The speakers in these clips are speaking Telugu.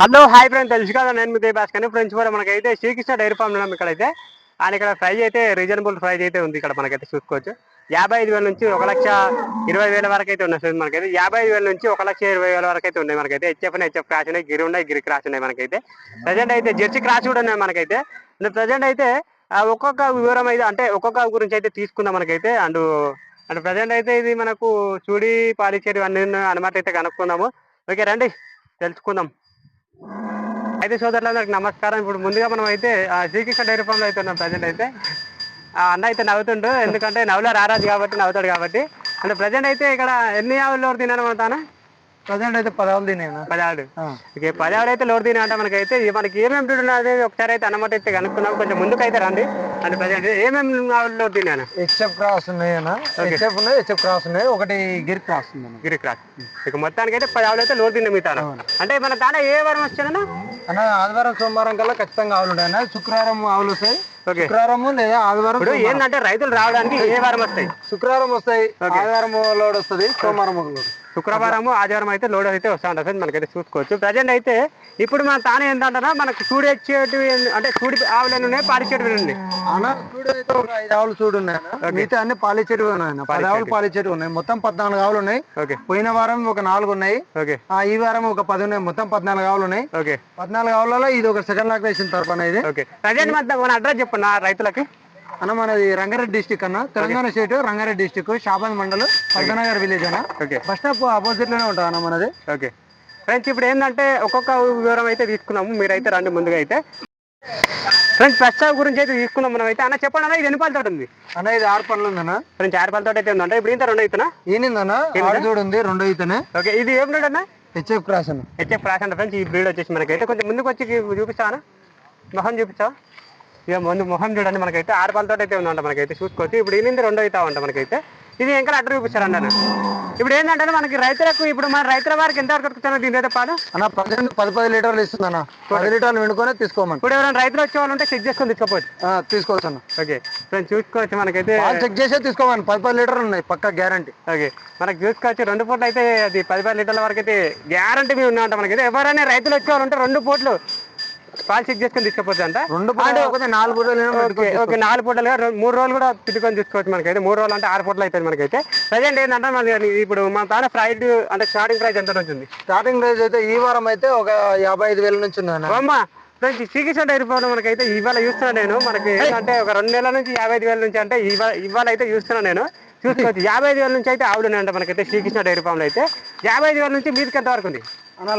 హలో హాయ్ ఫ్రెండ్ తెలుసు కదా నేను మీ దేబాస్ కానీ ఫ్రెండ్స్ కూడా మనకైతే శ్రీకృష్ణ డైరీ ఫామ్ ఉన్నాం ఇక్కడైతే. అండ్ ఇక్కడ ప్రైజ్ అయితే రీజనబుల్ ప్రైజ్ అయితే ఉంది ఇక్కడ మనకైతే చూసుకోవచ్చు. యాభై ఐదు వేల నుంచి ఒక లక్ష ఇరవై వేల వరకు అయితే ఉన్నాయి సార్ మనకైతే. యాభై ఐదు వేల నుంచి ఒక లక్ష ఇరవై వేల వరకు అయితే ఉన్నాయి మనకైతే. హెచ్ఎఫ్ హెచ్ఎఫ్ క్రాస్ ఉన్నాయి గిరి ఉన్నాయి గిరి క్రాస్ ఉన్నాయి మనకైతే. ప్రజెంట్ అయితే జెర్సీ క్రాస్ కూడా ఉన్నాయి మనకైతే. ప్రజెంట్ అయితే ఒక్కొక్క వివరం అయితే అంటే ఒక్కొక్క గురించి అయితే తీసుకుందాం మనకైతే. అండ్ అండ్ ప్రజెంట్ అయితే ఇది మనకు చూడి పాలిచేరి అన్ని అనమాట అయితే కనుక్కుందాము. ఓకే రండి తెలుసుకుందాం. అయితే సోదరులందరికి నమస్కారం. ఇప్పుడు ముందుగా మనం అయితే శ్రీకృష్ణ డైరీ ఫామ్లో అయితే ఉన్నాం ప్రజెంట్ అయితే. ఆ అన్న అయితే నవ్వుతుండు. ఎందుకంటే నవ్వులో రారాజు కాబట్టి నవ్వుతాడు కాబట్టి. అంటే ప్రజెంట్ అయితే ఇక్కడ ఎన్ని ఆవులు లోడ్ తిన్నాను మన ప్రజెంట్ అయితే పదహారు తినేనా? పదహారు ఓకే పదహారు అయితే లోడ్ తినా అంటే మనకైతే ఇది మనకి ఏమేమి డ్యూటీ ఉన్నది ఒకసారి అయితే అన్నమాట అయితే కనుక్కున్నాం కొంచెం ముందుకు అయితే రండి. అంటే ప్రజెంట్ ఏమేమి ఆవులు లోడ్ తిన్నాను? హెచ్ఎఫ్ క్రాస్ ఉన్నాయన్నా హెచ్ఎఫ్ ఉన్నాయి హెచ్ఎఫ్ క్రాస్ ఉన్నాయి. ఒకటి గిర్ క్రాస్ ఉందన్న. గిరి క్రాస్ ఇక మొత్తానికి అయితే పది ఆవులు అయితే లోడ్ తిన్నాం మీ తాను అంటే మన తాన ఏ వారం వచ్చానన్నా అన్న ఆదివారం సోమవారం కల్లా ఖచ్చితంగా ఆవులు ఉంటాయి శుక్రవారం ఆవులు వస్తాయి. శుక్రవారం లేదా ఆదివారం ఇప్పుడు ఏంటంటే రైతులు రావడానికి ఏ వారం వస్తాయి? శుక్రవారం వస్తాయి. ఆదివారం లోడ్ వస్తుంది సోమవారం ఒక లోడ్. శుక్రవారం ఆదివారం అయితే లోడ్ అయితే వస్తూ ఉంటుంది ఫ్రెండ్స్ మనకైతే చూసుకోవచ్చు. ప్రజెంట్ అయితే ఇప్పుడు మన తానే ఏంటంటే మనకు చూడు వచ్చేటివి అంటే చూడి ఆవులు ఉన్నాయి పాడిచేటివి ఉన్నాయి. ఐదు ఆవులు చూడు ఉన్నాయి. మిగతా అన్ని పాలిచ్చేటివి ఉన్నాయి. పది ఆవులు పాలిచ్చేటివి ఉన్నాయి. మొత్తం పద్నాలుగు ఆవులు ఉన్నాయి. ఓకే. పోయిన వారం ఒక నాలుగు ఉన్నాయి. ఓకే. ఆ, ఈ వారం ఒక పది ఉన్నాయి. మొత్తం పద్నాలుగు ఆవులు ఉన్నాయి. ఓకే. పద్నాలుగు ఆవులలో ఇది ఒక సెకండ్ లాక్ వేసిన తరపున ఇది. ఓకే. ప్రజెంట్ మన మన అడ్రస్ చెప్పు నా రైతులకి. అన్న మనది రంగారెడ్డి డిస్టిక్ అన్న. తెలంగాణ స్టేట్ రంగారెడ్డి డిస్టిక్ షాబాద్ మండలం పద్మనగర్ విలేజ్ అన్న. ఓకే బస్ స్టాప్ ఆపోజిట్లోనే ఉంటుంది అన్న మనది. ఓకే ఫ్రెండ్స్ ఇప్పుడు ఏంటంటే ఒక్కొక్క వివరం అయితే తీసుకున్నాము. మీరైతే రండి ముందుగా అయితే ఫ్రెండ్స్ ఫస్ట్ గురించి అయితే తీసుకున్నాం మనం అయితే అన్న చెప్పండి అన్న ఇది ఎన్ని పాలతో ఉంది? అన్న ఇది ఆరు పనులు ఉందన్న ఫ్రెండ్స్ ఆరు పాలతో అయితే ఉందంటే. ఇప్పుడు ఇంత రెండు అవుతున్నా ఆరు చూడు ఉంది రెండో అయితేనే ఓకే ఇది ఏం బ్రీడ్ అన్న? హెచ్ఎఫ్ క్రాస్ అన్న. హెచ్ఎఫ్ క్రాస్ అంటే ఫ్రెండ్స్ ఈ బ్రీడ్ వచ్చేసి మనకైతే కొంచెం ముందుకు వచ్చి చూపిస్తావా మొహం చూపించావా ఇక ముందు మొహం చూడండి మనకైతే ఆరు పాలతో అయితే ఉందంట మనకైతే చూసుకోవచ్చు ఇప్పుడు ఈనింది రెండో అవుతా ఉంటా మనకైతే. ఇది ఇంకా అడ్డర్ చూపిస్తారండి అన్న ఇప్పుడు ఏంటంటే మనకి రైతులకు ఇప్పుడు మన రైతుల వారికి ఎంత వరకు వస్తున్నా దీని అయితే పాలు? అన్న పదిహేను పది పది లీటర్లు ఇస్తుంది అన్న. పది లీటర్లు వండుకొని తీసుకోమని. ఇప్పుడు ఎవరైనా రైతులు వచ్చే వాళ్ళు ఉంటే చెక్ చేసుకొని తీసుకోవచ్చు తీసుకోవచ్చు అన్న. ఓకే. ఫ్రెండ్స్ చూసుకోవచ్చు మనకైతే. చెక్ చేసే తీసుకోమని. పది పది లీటర్లు ఉన్నాయి పక్క గ్యారంటీ ఓకే. మనకి చూసుకోవచ్చు. రెండు పూటలు అయితే అది పది పది లీటర్ల వరకు అయితే గ్యారంటీ మీద ఉన్నాయంట మనకైతే. ఎవరైనా రైతులు వచ్చే వాళ్ళు ఉంటే రెండు పూటలు పాలు చెక్ చేసుకొని తీసుకోవచ్చు అంట? రెండు నాలుగు పూటలు ఓకే నాలుగు పూటలు మూడు రోజులు కూడా తిట్టుకొని చూసుకోవచ్చు మనకైతే. మూడు రోజులు అంటే ఆరు పూటలు అవుతుంది మనకైతే. ప్రజెంట్ ఏంటంటే మన ఇప్పుడు మన తాన ఫ్రైడ్ అంటే స్టార్టింగ్ ప్రైస్ ఎంత ఉంటుంది స్టార్టింగ్ ప్రైస్ అయితే ఈ వారం అయితే ఒక యాభై ఐదు వేల నుంచి అన్న అమ్మ ఫ్రెండ్స్ శ్రీకృష్ణ డైరీ ఫామ్ మనకైతే ఇవాళ చూస్తున్నా నేను. మనకి ఏంటంటే ఒక రెండు నెలల నుంచి యాభై ఐదు వేల నుంచి అంటే ఇవాళ ఇవాళ అయితే చూస్తున్నా నేను. చూసుకోవచ్చు. యాభై ఐదు వేల నుంచి అయితే ఆవులు ఉన్నాయంట మనకైతే శ్రీకృష్ణ డైరీ ఫామ్లో అయితే. యాభై ఐదు వేల నుంచి మీదకి ఎంత వరకు ఉంది?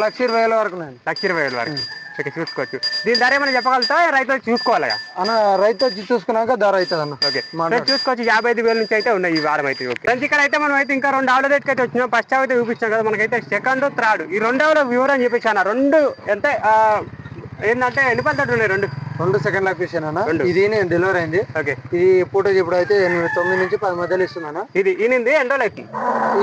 లక్ష ఇరవై వేల వరకు లక్ష ఇరవై వేల వరకు. ఓకే చూసుకోవచ్చు. దీని ధర ఏమైనా చెప్పగలుగుతా రైతులు చూసుకోవాలి అన్న రైతు వచ్చి చూసుకున్నాక ధర అవుతుంది అన్న. ఓకే. ఫ్రెండ్స్ చూసుకోవచ్చు యాభై ఐదు వేల నుంచి అయితే ఉన్నాయి ఈ వారం అయితే ఓకే. ఫ్రెండ్స్ ఇక్కడ అయితే మనం అయితే ఇంకా రెండు ఆవుల రేట్కి అయితే వచ్చినాం. ఫస్ట్ అయితే చూపించాం కదా మనకైతే సెకండ్ థర్డ్. ఈ రెండు ఆవుల వివరం చూపించాను రెండు ఎంత ఏంటంటే ఎన్ని పద్ధతులు ఉన్నాయి రెండు? రెండు సెకండ్ లాక్ విషయం అన్న. ఇది నేను డెలివరీ అయింది. ఓకే. ఇది పూట ఇప్పుడు అయితే ఎనిమిది తొమ్మిది నుంచి పది మధ్యలో ఇస్తున్నాను ఇది ఈనింది ఎన్ని రోజులు అవుతుంది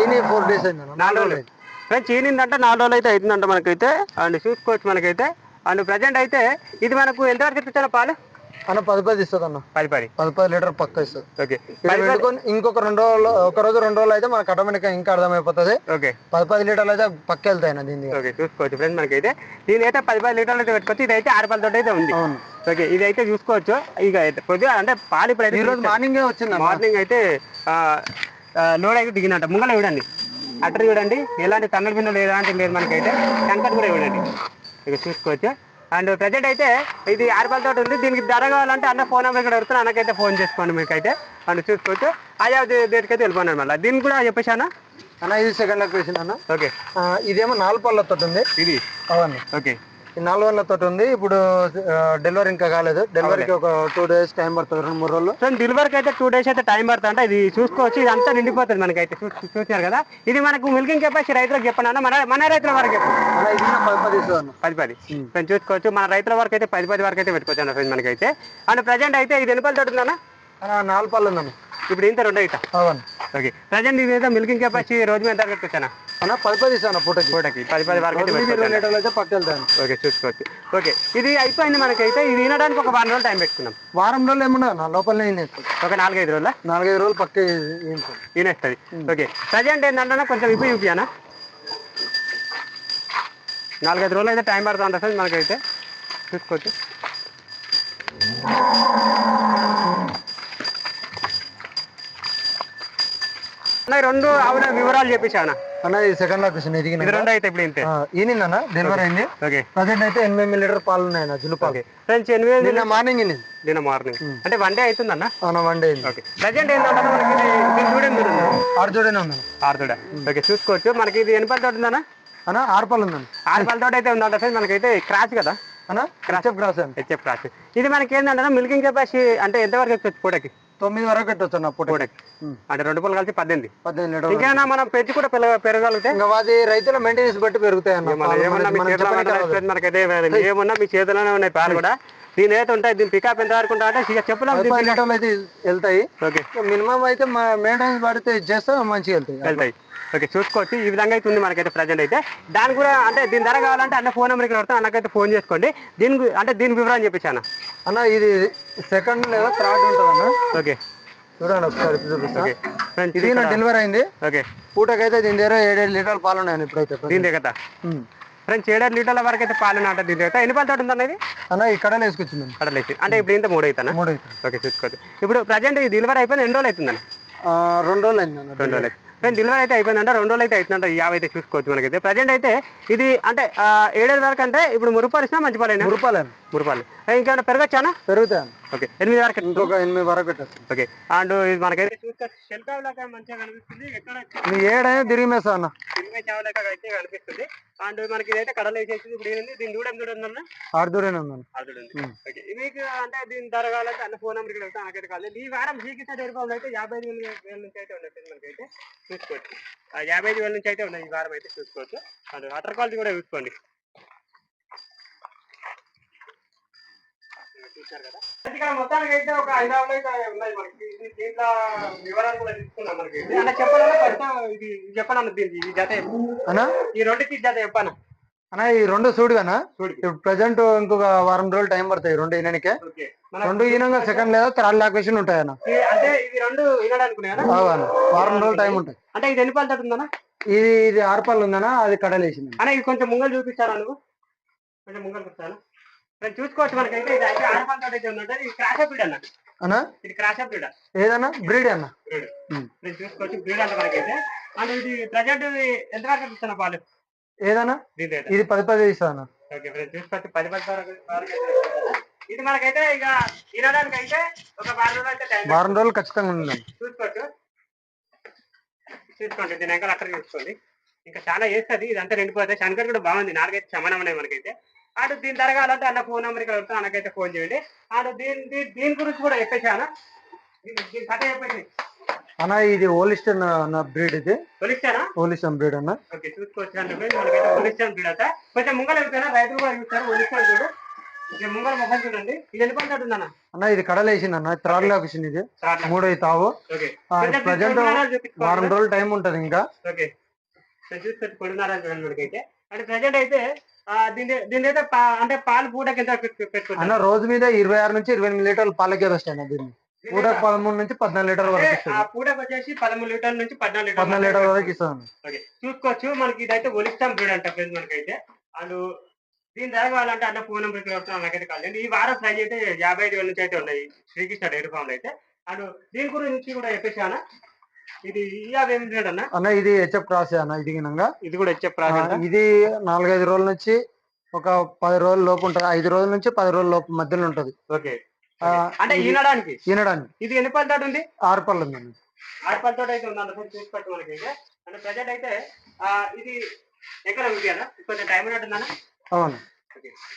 ఈయన ఫోర్ డేస్ అయింది నాలుగు రోజులు. ఫ్రెండ్స్ ఈనింది అంటే నాలుగు రోజులు అయితే అవుతుందంట మనకైతే. అండ్ చూసుకోవచ్చు మనకైతే. అండ్ ప్రజెంట్ అయితే ఇది మనకు ఎంతవరకు ఇప్పించాలో పాలు? అన్న పది పది ఇస్తుంది అన్న. పది పది. పది పది లీటర్ పక్క ఇస్తుంది. ఓకే. ఇంకొక రెండు రోజులు ఒక రోజు రెండు రోజులు అయితే మనకు ఆటోమేటిక్ ఇంకా అర్థమైపోతుంది. ఓకే. పది పది లీటర్లు అయితే పక్క వెళ్తాయి అన్న దీని దగ్గర. ఓకే చూసుకోవచ్చు ఫ్రెండ్స్ మనకైతే. దీని అయితే పది పది లీటర్లు అయితే పెట్టుకోవచ్చు. ఇది అయితే ఆరు పళ్ళతో అయితే ఉంది. ఓకే ఇది అయితే చూసుకోవచ్చు. ఇక కొద్దిగా అంటే పాలు ఇప్పుడు అయితే ఈ రోజు మార్నింగే వచ్చింది. మార్నింగ్ అయితే లోడ్ అయితే దిగినట్ట. ముంగల చూడండి. అటర్ చూడండి. ఎలాంటి తమిళ బిన్నులు ఎలాంటి లేదు మనకైతే. టంకర్ కూడా చూడండి. ఇక చూసుకోవచ్చు. అండ్ ప్రజెంట్ అయితే ఇది ఆరుపలతో ఉంది. దీనికి ధర కావాలంటే అన్న ఫోన్ నెంబర్ ఇక్కడ పెడుతున్నా అన్నకైతే ఫోన్ చేసుకోండి మీకైతే. అండ్ చూసుకోవచ్చు. ఆయా దేనికైతే వెళ్ళిపోయినాడు మళ్ళీ. దీనికి కూడా చెప్పేశానా? అన్న ఇది సెకండ్ లాక్ వేసింది అన్న. ఓకే. ఇదేమో నాలుగు పళ్ళతో ఉంది. ఇది? అవన్నీ. ఓకే. నాలుగు వందలతో ఉంది. ఇప్పుడు డెలివరీ ఇంకా కాలేదు. డెలివరీకి ఒక టూ డేస్ టైం పడుతుంది రెండు మూడు రోజులు. సో డెలివరీకి అయితే టూ డేస్ అయితే టైం పడుతుంది అంటే ఇది చూసుకోవచ్చు ఇది అంతా నిండిపోతుంది మనకైతే. చూసారు కదా? ఇది మనకు మిల్కింగ్ కెపాసిటీ రైతులకు చెప్పండి మన మన రైతుల వరకు పది పది ఫ్రెండ్స్ చూసుకోవచ్చు మన రైతుల వరకు అయితే పది పది వరకు అయితే పెట్టుకోవచ్చు అన్న ఫ్రెండ్స్ మనకైతే. అండ్ ప్రజెంట్ అయితే ఇది ఎన్ని పళ్ళు తోడుతుందన్న అన్న నాలుగు పళ్ళు ఉందన్న. ఇప్పుడు ఇంత రెండు అవును. ఓకే. ప్రజెంట్ ఇది మిల్కింగ్ కెపాసిటీ రోజు మీద ఎంత పెట్టుకోవచ్చా అన్న పది పది ఇస్తాను పూటకి పూటకి పది పది వరకు ఇరవై లీటర్లు అయితే ఓకే చూసుకోవచ్చు. ఓకే ఇది అయిపోయింది మనకైతే. ఇది వినడానికి ఒక వారం రోజులు టైం పెట్టుకున్నాం. వారం రోజులు ఏమన్నా అన్న లోపలనే ఒక నాలుగైదు రోజుల? నాలుగైదు రోజులు పక్క ఈనేస్తుంది ఓకే ప్రజెంట్ ఏంటంటే కొంచెం ఇప్పు చూపియానా నాలుగైదు రోజులు అయితే టైం పడుతుంది ఫ్రెండ్స్ మనకైతే. చూసుకోవచ్చు. అన్న రెండు ఆవిడ వివరాలు చెప్పించాను అన్న ఇది సెకండ్ లొకేషన్ ఇది ఎదిగిన రెండు అయితే ఇప్పుడు ఇంతే. ఈనిందన్న డెలివరీ అయింది? ఓకే. ప్రజెంట్ అయితే ఎనిమిది లీటర్ పాలు ఉన్నాయన్న జులు పాలు. ఫ్రెండ్స్ ఎనిమిది నిన్న మార్నింగ్ ఇది. నిన్న మార్నింగ్. అంటే వన్ డే అవుతుందన్న? అవునా వన్ డే ఓకే. ప్రజెంట్ ఏంటంటే మనకి? చూడండి ఆరు జోడనే ఉందన్న. ఆరుతుడా ఓకే చూసుకోవచ్చు. మనకి ఇది ఎన్ని పళ్ళతో ఉందన్న? అన్న ఆరు పాలు ఉందన్న. ఆరు పళ్ళతో అయితే ఉందంట ఫ్రెండ్స్ మనకైతే క్రాచ్ కదా? అన్న క్రాస్ అండి హెచ్ఎఫ్ క్రాచ్ ఇది మనకి ఏంటంటే మిల్కింగ్ కెపాసిటీ అంటే ఎంతవరకు వచ్చి పూటకి? తొమ్మిది వరకు పెట్టవచ్చు అన్న పూట పూటకి అంటే రెండు పళ్ళు కలిసి పద్దెనిమిది. పద్దెనిమిది ఇంకేమైనా మనం పెంచి కూడా పెరగ పెరగలిగితే ఇంకా అది రైతుల మెయింటెనెన్స్ బట్టి పెరుగుతాయి అన్న. మీ చేతిలో మనకైతే ఏమన్నా మీ చేతిలోనే ఉన్నాయి పాలు కూడా. దీని అయితే ఉంటాయి దీని పికప్ ఎంత వరకు ఉంటాయి అంటే లీటర్లు అయితే వెళ్తాయి. ఓకే. మినిమం అయితే మెయింటెనెన్స్ పడితే చేస్తే మంచిగా వెళ్తాయి. వెళ్తాయి. ఓకే చూసుకోవచ్చు. ఈ విధంగా అయితే ఉంది మనకైతే ప్రజెంట్ అయితే. దాని కూడా అంటే దీని ధర కావాలంటే అన్న ఫోన్ నెంబర్కి పెడతాను. అన్నకైతే ఫోన్ చేసుకోండి. దీని అంటే దీని వివరాలు చెప్పించాను అన్న. ఇది సెకండ్ లేదా థర్డ్ ఉంటుంది అన్న? ఓకే. చూడండి ఒకసారి ఇప్పుడు చూపిస్తా. ఓకే. ఫ్రెండ్స్ ఇది డెలివరీ అయింది. ఓకే. పూటకైతే దీని దగ్గర ఏడేడు లీటర్లు పాలు ఉన్నాయండి ఇప్పుడైతే. దీని దగ్గర. ఫ్రెండ్స్ ఏడాది లీటర్ల వరకు అయితే పాలు నాట దీని దగ్గర ఎన్ని పాలు తోట ఉందన్నది అన్న ఈ కడలు వేసుకొచ్చిందండి కడలేసి అంటే ఇప్పుడు ఇంత మూడు అవుతానా మూడు అయితే ఓకే చూసుకోవచ్చు ఇప్పుడు ప్రజెంట్ ఇది డెలివరీ అయిపోయింది ఎన్ని రోజులు అవుతుందని రెండు రోజులు అయింది రెండు రోజులు. ఫ్రెండ్ డెలివరీ అయితే అయిపోయిందంట రెండు రోజులు అయితే అవుతుందంట యాభై అయితే చూసుకోవచ్చు మనకైతే. ప్రజెంట్ అయితే ఇది అంటే ఏడాది వరకు అంటే ఇప్పుడు మురుపాలు ఇచ్చినా మంచి పాలైనా? రూపాయలు మురుపాలు ఇంకేమైనా పెరగచ్చానా? పెరుగుతాయి అన్న. ఓకే ఎనిమిది వరకు ఇంకొక ఎనిమిది వరకు పెట్టచ్చు ఓకే అండ్ ఇది మనకైతే లాగా మంచిగా కనిపిస్తుంది. ఎక్కడ ఏడైనా తిరిగి మేస్తా అన్న. తిరిగే అయితే కనిపిస్తుంది. అండ్ మనకి ఇదైతే కడలు వేసేసింది ఇప్పుడు ఏంది? దీని దూడం దూడం ఉందన్న? ఆరుదూరేనే ఉందన్న. అర్థం ఓకే. మీకు అంటే దీని ధర కావాలంటే అన్న ఫోన్ నెంబర్కి వెళ్తాం నాకైతే కాదు ఈ వారం డైరీ ఫామ్ అయితే యాభై ఐదు వేల నుంచి అయితే మనకైతే. చూసుకోవచ్చు. ఆ యాభై ఐదు వేల నుంచి అయితే ఉన్నాయి ఈ వారం అయితే చూసుకోవచ్చు. అండ్ వాటర్ క్వాలిటీ కూడా చూసుకోండి. చూశారు కదా? ఇక్కడ మొత్తానికి అయితే ఒక ఆవులు అయితే ఉన్నాయి మనకి. ఇది దీంట్లో వివరాలు కూడా తీసుకున్నాం మనకి. అన్న చెప్పాలన్నా ఫస్ట్ ఇది దీనికి? ఈ జత. అన్న? ఈ రెండుకి ఈ జత చెప్పాను? అన్న ఈ రెండు సూడిగానా చూడు ఇప్పుడు ప్రజెంట్ ఇంకొక వారం రోజులు టైం పడతాయి రెండు ఈయనకే రెండు ఈనంగా సెకండ్ లేదా థర్డ్ లాకేషన్ ఉంటాయి అన్న. అంటే ఇది రెండు వారం రోజులు టైం ఉంటాయి. అంటే ఇది ఎన్ని పాలు తట్టుందన్నా ఇది ఇది ఆరు ఉందన్న అది కడలేసింది. అన్న ఇది కొంచెం ముంగలు చూపిస్తారా నువ్వు? కొంచెం ముంగలు చూపిస్తాను చూసుకోవచ్చు మనకైతే ఇది అయితే ఆరు పాలు అయితే ఉన్నట్టు ఇది క్రాష్ బ్రీడ్ అన్న. అన్న? ఇది క్రాష్ బ్రీడ్ ఏదన్నా? బ్రీడ్ అన్న. బ్రీడ్. చూసుకోవచ్చు బ్రీడ్ అంట మనకైతే. అంటే ఇది ప్రజెంట్ ఎంత వరకు ఇస్తున్న పాలు? ఏదన్నా? ఇది పది పది ఇస్తా అన్న. ఓకే చూసుకోవచ్చు పది పది వరకు. ఇది మనకైతే ఇక తినడానికి అయితే ఒక వారం రోజులు అయితే వారం రోజులు ఖచ్చితంగా ఉందండి చూసుకోవచ్చు. చూసుకోండి దీని అక్కడ చూసుకోండి. ఇంకా చాలా చేస్తుంది ఇదంతా నిండిపోతే శంకర్ కూడా బాగుంది. నాలుగైతే సమానం ఉన్నాయి మనకైతే. అటు దీని తరగాలంటే అన్న ఫోన్ నెంబర్ ఇక్కడ వస్తే అన్నకైతే ఫోన్ చేయండి. అటు దీని దీని గురించి కూడా చెప్పేసాను దీని కథ చెప్పేసి అన్న ఇది ఓలిస్టన్ అన్న బ్రీడ్ ఇది. తొలిస్తానా ఓలిస్టన్ బ్రీడ్ అన్న. ఓకే చూసుకోవచ్చు అంటే ఒలిస్తాను చూడట కొంచెం ముంగలు వెళ్తారా? రైతులు కూడా చూస్తారు. ఇక ముంగల ముఖం చూడండి. ఇది ఎన్ని పంట అన్న? ఇది కడలేసింది అన్న. థర్డ్ లాకేషన్ ఇది. మూడు తావు. ప్రజెంట్. వారం రోజులు టైం ఉంటది ఇంకా. ఓకే. చూసి చూడండి మనకైతే. అంటే ప్రజెంట్ అయితే దీని దీని అయితే అంటే పాలు పూటకి ఎంత అన్న రోజు మీద ఇరవై ఆరు నుంచి ఇరవై ఎనిమిది లీటర్లు పాలకే బెస్ట్ అన్న దీన్ని. పూట పదమూడు నుంచి పద్నాలుగు లీటర్ వరకు ఆ పూటకు వచ్చేసి పదమూడు లీటర్ల నుంచి పద్నాలుగు పద్నాలుగు లీటర్ల లీటర్ వరకు అన్న ఓకే. చూసుకోవచ్చు. మనకి ఇదైతే ఒలిస్తాం బ్రీడ్ అంట ఫ్రెండ్స్ మనకైతే. అండ్ దీని ధర కావాలంటే అన్న ఫోన్ నెంబర్ వస్తున్నాం నాకైతే కాలేదు ఈ వారం ప్రైజ్ అయితే యాభై ఐదు వేల నుంచి అయితే ఉన్నాయి. శ్రీకృష్ణ డైరీ ఫామ్ అయితే. అండ్ దీని గురించి కూడా చెప్పేసాను? ఇది అన్న? ఇది హెచ్ఎఫ్ క్రాస్ అన్న ఇది గినంగా. ఇది కూడా ఆ, ప్రాజెక్ట్ ఇది నాలుగైదు రోజుల నుంచి ఒక పది రోజుల లోపు ఉంటది. ఐదు రోజుల నుంచి పది రోజుల లోపు మధ్యలో ఉంటది. ఓకే. అంటే ఈనడానికి? ఈనడానికి. ఇది ఎన్ని పళ్ళ తోట ఉంది? ఆరు పళ్ళు ఉందండి ఆరు పళ్ళ తోట అయితే మనకి అయితే. అంటే ప్రజెంట్ అయితే ఇది ఎక్కడ ఉంది అన్న. కొంచెం టైం ఉన్నట్టుందన్న? అవును.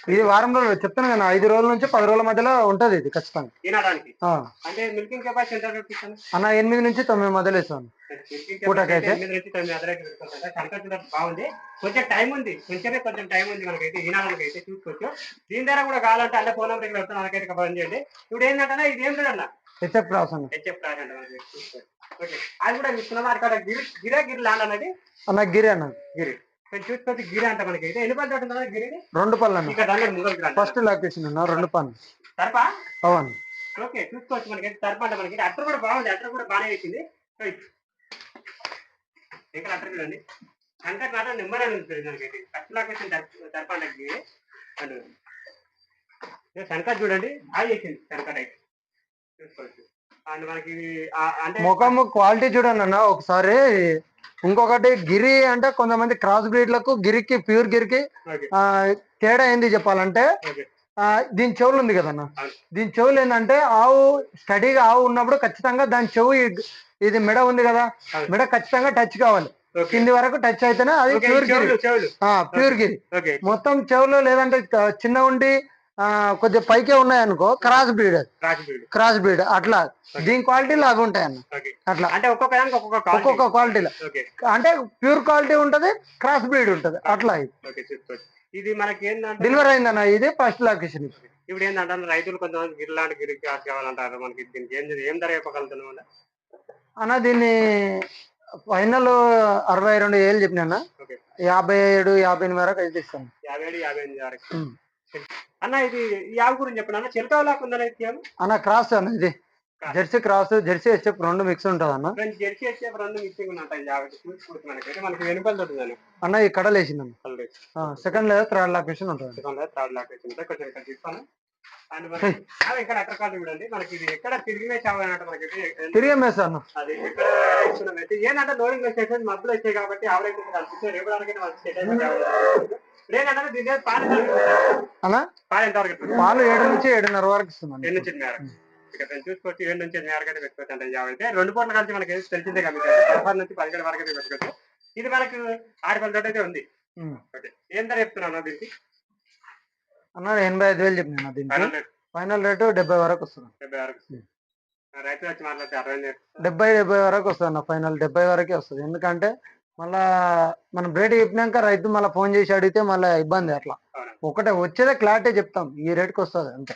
ఇది వారం రోజులు చెప్తాను కదా ఐదు రోజుల నుంచి పది రోజుల మధ్యలో ఉంటది ఇది ఖచ్చితంగా. ఈనడానికి ఆ, అంటే మిల్కింగ్ కెపాసిటీ ఎంత అన్న ఎనిమిది నుంచి తొమ్మిది మధ్యలో మిల్కింగ్ పూటకైతే? ఎనిమిది నుంచి తొమ్మిది అదరైతే పెట్టుకుంటా కనక చూడ బాగుంది. కొంచెం టైం ఉంది కొంచెమే కొంచెం టైం ఉంది మనకైతే ఈనాడానికి అయితే చూసుకోవచ్చు. దీని ద్వారా కూడా కావాలంటే అన్న ఫోన్ నెంబర్ ఇక్కడ వస్తాను మనకైతే ఫోన్ చేయండి. ఇప్పుడు ఏంటంటే ఇది ఏం చూడన్న హెచ్ఎఫ్ క్రాస్ అన్న. హెచ్ఎఫ్ రాజ్ అంటే ఓకే. అది కూడా ఇస్తున్నాం అక్కడ గిరి గిరా గిరి ల్యాండ్ అనేది అన్న గిరి అన్న. గిరి. చూసుకోవచ్చు గిరి అంట మనకి. అయితే ఎన్ని పళ్ళు ఉంటుందా గిరి రెండు పళ్ళు గిరి ఫస్ట్ లొకేషన్ అన్న రెండు పళ్ళు. తర్పా అవును ఓకే చూసుకోవచ్చు మనకి. తర్ప అంటే మనకి. అట్టర్ కూడా బాగుంది. అట్టర్ కూడా బాగానే వేసింది. ఇక్కడ అట్టర్ చూడండి. సంకట నాట నెంబర్ అని ఉంటుంది దానికి ఫస్ట్ లొకేషన్ దర్పండకి అండ్ సంకట్ చూడండి. హాయ్ చేసింది సంకట్ అయితే. చూసుకోవచ్చు. అండ్ మనకి అంటే ముఖం క్వాలిటీ చూడండి అన్న ఒకసారి ఇంకొకటి గిరి అంటే కొంతమంది క్రాస్ బ్రీడ్లకు గిరికి ప్యూర్ గిరికి తేడా ఏంది చెప్పాలంటే దీని చెవులు ఉంది కదన్న. దీని చెవులు ఏంటంటే ఆవు స్టడీగా ఆవు ఉన్నప్పుడు ఖచ్చితంగా దాని చెవు ఇది మెడ ఉంది కదా. మెడ ఖచ్చితంగా టచ్ కావాలి. కింది వరకు టచ్ అయితేనే అది ప్యూర్ గిరి. ప్యూర్ గిరి. మొత్తం చెవులు లేదంటే చిన్న ఉండి కొద్దిగా పైకే ఉన్నాయనుకో క్రాస్ బ్రీడ్ క్రాస్ బ్రీడ్ అట్లా. దీని క్వాలిటీలు అవి ఉంటాయి అన్న అట్లా. అంటే ఒక్కొక్క ఒక్కొక్క క్వాలిటీలో అంటే ప్యూర్ క్వాలిటీ ఉంటది క్రాస్ బ్రీడ్ ఉంటది. అట్లా ఇది. మనకి ఏంటంటే డెలివరీ అయిందన్న ఇది ఫస్ట్ లొకేషన్ ఇప్పుడు ఏంటంటే రైతులు కొంతమంది గిరిలాంటి గిరి కావాలంటారు. మనకి దీనికి ఏం ఏం ధర చెప్పగలుగుతున్నాం అన్న? అన్న దీన్ని ఫైనల్ అరవై రెండు ఏళ్ళు చెప్పిన యాభై ఏడు యాభై ఎనిమిది వరకు అయితే ఇస్తాను. యాభై ఏడు యాభై ఎనిమిది వరకు. అన్న ఇది ఆవు గురించి చెప్పండి. అన్న చిలకవలాగా ఉందని అన్న క్రాస్ అన్న ఇది. జెర్సీ క్రాస్ జెర్సీ హెచ్ఎఫ్ రెండు మిక్స్ ఉంటుంది అన్న జెర్సీ వచ్చే రెండు మిక్సింగ్ చూసుకుంటుంది మనకి వెనుకలు దొరుకుతుంది అన్న. ఈ కడలు వేసింది ఆల్రెడీ సెకండ్ లేదా థర్డ్ లొకేషన్ ఉంటుంది సెకండ్ థర్డ్ లాక్ వచ్చింది కొంచెం ఇక్కడ తీస్తాను అండ్ ఇక్కడ ఎక్కడ చూడండి. మనకి ఇది ఎక్కడ తిరిగి మనకి. తిరిగే అన్న. అది ఎక్కడ ఏంటంటే లోడింగ్ వచ్చేసి మబ్బులు వచ్చాయి కాబట్టి ఆవరేజ్ కనిపిస్తే రేపు దానికి పాలు ఏడు నుంచి ఏడున్నర వరకు ఇస్తుంది ఏడు నుంచి చూసుకోవచ్చు ఏడు నుంచి అయితే పెట్టుకోవచ్చు అంటే అయితే రెండు పూటలు కలిసి మనకి తెలిసిందే కాబట్టి పదహారు నుంచి పదిహేడు వరకు పెట్టుకోవచ్చు. ఇది మనకు ఆరు పది తోట అయితే ఉంది. ఏం ధర చెప్తున్నాను దీనికి? అన్న ఎనభై ఐదు వేలు చెప్పిన దీనికి. Final rate. డెబ్బై వరకు వస్తుంది డెబ్బై వరకు రైతులు వచ్చి మాట్లాడితే అరవై. డెబ్బై డెబ్బై వరకు వస్తుంది అన్న. ఫైనల్ డెబ్బై వరకే వస్తుంది. ఎందుకంటే మళ్ళా మనం రేట్ చెప్పినాక రైతు మళ్ళీ ఫోన్ చేసి అడిగితే మళ్ళీ ఇబ్బంది అట్లా. ఒకటే వచ్చేదే క్లారిటీ చెప్తాం. ఈ రేట్కి వస్తుంది అంతే.